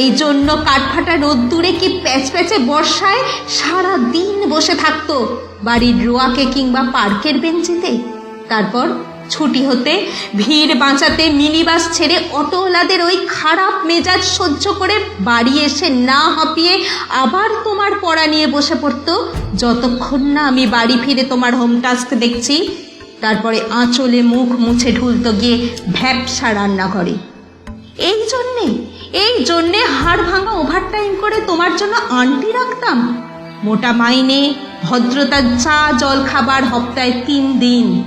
এই জন্য কাঠফাটা রোদ্দুরে কি প্যাচ প্যাচে বর্ষায় সারা দিন বসে থাকতো? বাড়ির রোয়াকে কিংবা পার্কের বেঞ্চিতে? তারপর ছুটি হতে ভিড় বাঁচাতে মিনি বাস ছেড়ে অটোওয়ালাদের ওই খারাপ মেজাজ সহ্য করে বাড়ি এসে না হাঁপিয়ে আবার তোমার পড়া নিয়ে বসে পড়তো? যতক্ষণ না আমি বাড়ি ফিরে তোমার হোম টাস্ক দেখছি, তারপরে আঁচলে মুখ মুছে ঢুলতো গিয়ে ভ্যাপসা রান্নাঘরে। এই জন্যে এই জন্যে হাড় ভাঙা ওভারটাইম করে তোমার জন্য আন্টি রাখতাম। মোটা মাইনে, ভদ্রতার চা জল খাবার হপ্তায় তিন দিন।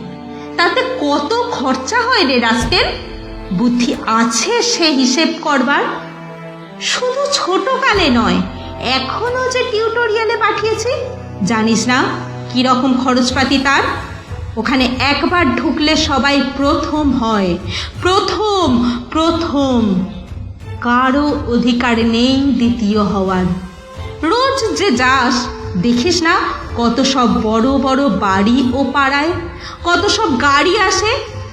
তাতে কত খরচা হয় রে রাস্কেল? বুদ্ধি আছে সে হিসেব করবার? শুধু ছোটকালে নয়, এখনও যে টিউটোরিয়ালে পাঠিয়েছি, জানিস না কি রকম খরচপাতি তার? ওখানে একবার ঢুকলে সবাই প্রথম হয়। প্রথম প্রথম। কারও অধিকার নেই দ্বিতীয় হওয়ার। রোজ যে যাস, দেখিস না কত সব বড় বড় বাড়ি ও পাড়ায়। কত সব গাড়ি আসে,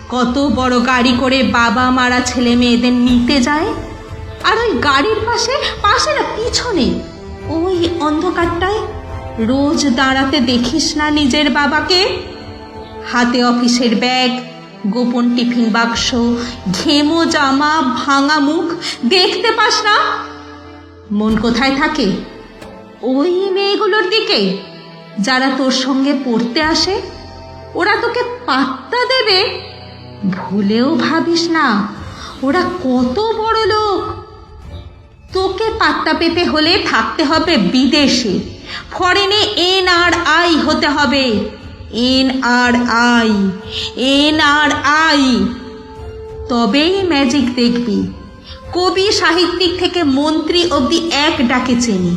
কত বড় গাড়ি করে বাবা মারা ছেলে মেয়েদের নিতে যায়। আর ওই গাড়ির পাশে পাশে না পিছনে, ওই অন্ধকারটায় রোজ দাঁড়াতে দেখিস না নিজের বাবাকে। হাতে অফিসের ব্যাগ গোপন টিফিন বাক্স, ঘেমো জামা, ভাঙা মুখ, দেখতে পাস না? মন কোথায় থাকে? ওই মেয়েগুলোর দিকে। যারা তোর সঙ্গে পড়তে আসে, ওরা তোকে পাত্তা দেবে। ভুলেও ভাবিস না, ওরা কত বড় লোক। তোকে পাত্তা পেতে হলে থাকতে হবে বিদেশে। ফরেনে এন আর আই হতে হবে। N R I N R I তবেই ম্যাজিক দেখবি। কবি সাহিত্যিক থেকে মন্ত্রী অবধি এক ডাকে চেনি।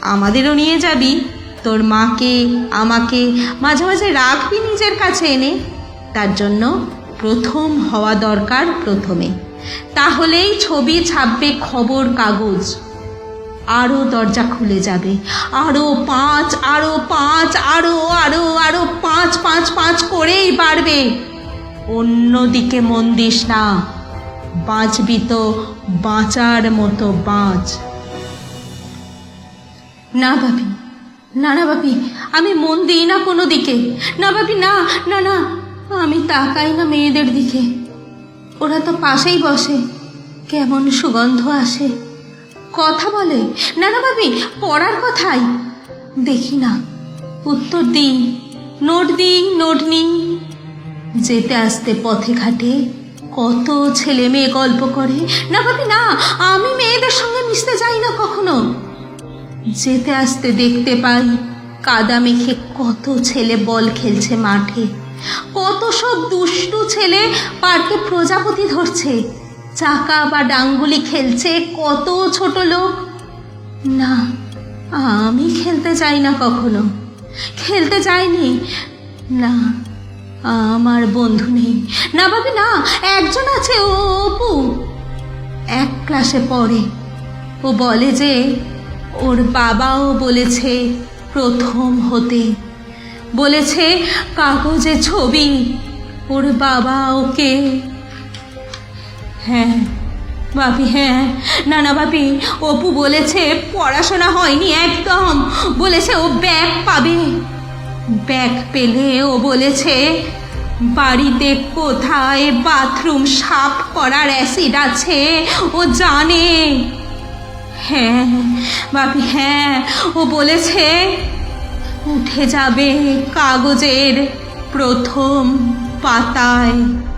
আমাদেরও নিয়ে যাবি। তোর মাকে, আমাকে মাঝে মাঝে রাখবি নিজের কাছে এনে। তার জন্য প্রথম হওয়া দরকার প্রথমে। তাহলেই ছবি ছাপবে খবর কাগজ। আরও দরজা খুলে যাবে। আরও পাঁচ আরও পাঁচ আরও আরও আরও পাঁচ পাঁচ পাঁচ করেই বাড়বে। অন্যদিকে মন দিস না। বাঁচবি তো বাঁচার মতো বাঁচ। না ভাবি, না না ভাবি, আমি মন দিই না কোনো দিকে। না ভাবি, না না না, আমি তাকাই না মেয়েদের দিকে। ওরা তো পাশেই বসে, কেমন সুগন্ধ আসে। কথা বলে। না না ভাবি, পড়ার কথাই। দেখি না। উত্তর দিই, নোট দিই, নোট নিই। যেতে আসতে পথে ঘাটে কত ছেলে মেয়ে গল্প করে। না ভাবি, না, আমি মেয়েদের সঙ্গে মিশতে যাই না কখনো। যেতে আসতে দেখতে পাই, কাদা মেখে কত ছেলে বল খেলছে মাঠে। কত সব দুষ্টু ছেলে পার্কে প্রজাপতি ধরছে। চাকা বা ডাঙ্গুলি খেলছে, কত ছোট লোক? না, আমি খেলতে যাই না কখনো। খেলতে যাইনি না, আমার বন্ধু নেই। না ভাবি, না, একজন আছে, ও অপু। এক ক্লাসে পড়ে। ও বলে যে, ওর বাবাও বলেছে প্রথম হতে। বলেছে, কাগজে ছবি, ওর বাবা ওকে হ্যাঁ বাপি হ্যাঁ। না না বাপি অপু বলেছে পড়াশোনা হয়নি একদম। বলেছে ও ব্যাগ পাবে। ব্যাগ পেলে ও বলেছে, বাড়িতে কোথায় বাথরুম সাফ করার অ্যাসিড আছে, ও জানে। হ্যাঁ বাপি হ্যাঁ ও বলেছে, উঠে যাবে কাগজের প্রথম পাতায়।